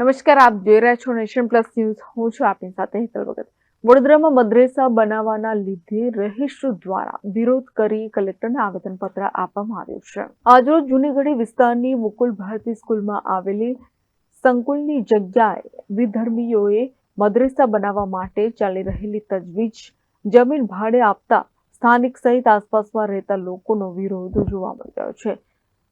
નમસ્કાર, આપ જોઈ રહ્યા છો નેશન પ્લસ ન્યૂઝ. હું છું આપની સાથે હેતલ ભગત. વડોદરામાં મદ્રેસા બનાવવાના લીધે રહીશો દ્વારા વિરોધ કરી કલેક્ટરને આવેદનપત્ર આપવામાં આવ્યું છે. આજરોજ જૂનીગઢી વિસ્તારની મુકુલ ભારતી સ્કૂલમાં આવેલી સંકુલની જગ્યાએ વિધર્મીઓએ મદ્રેસા બનાવવા માટે ચાલી રહેલી તજવીજ જમીન ભાડે આપતા સ્થાનિક સહિત આસપાસમાં રહેતા લોકોનો વિરોધ જોવા મળી રહ્યો છે.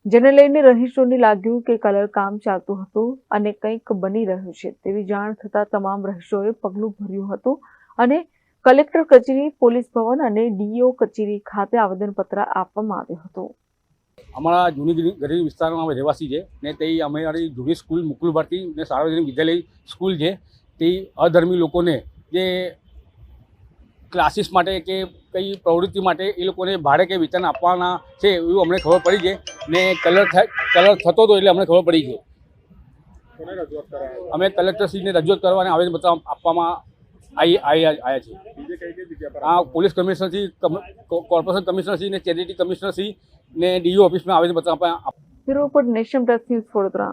જેને લઈને રહીશોને લાગ્યું કે કલર કામ ચાલતું હતું અને કંઈક બની રહ્યું છે તેવી જાણ થતાં તમામ રહીશોએ પગલું ભર્યું હતું અને કલેક્ટર કચેરી, પોલીસ ભવન અને ડીઓ કચેરી ખાતે આવેદનપત્ર આપવામાં આવ્યું હતું. અમારા જૂની ગરી- ગરીબ વિસ્તારમાં અમે રહેવાસી છે ને તે અમારી જૂની સ્કૂલ મુકુલ ભારતી ને સાર્વજનિક વિદ્યાલય સ્કૂલ છે. તે અધર્મી લોકોને જે ક્લાસીસ માટે કે કઈ પ્રવૃત્તિ માટે એ લોકોને ભાડે કે વેતન આપવાના છે એવું અમને ખબર પડી છે. ને કલર થાય કલર થતો હતો એટલે અમને ખબર પડી છે. અમે કલેક્ટરશ્રીને રજૂઆત કરવા અને આવેદનપત્ર આપવામાં આવી આવી આવ્યા છે આ પોલીસ કમિશનરશ્રી કમ- કો- કોર્પોરેશન કમિશનરશ્રી ને ચેરિટી કમિશનરશ્રી ને ડીઓ ઓફિસમાં આવેદનપત્ર આપવા report nation plus news Vadodara.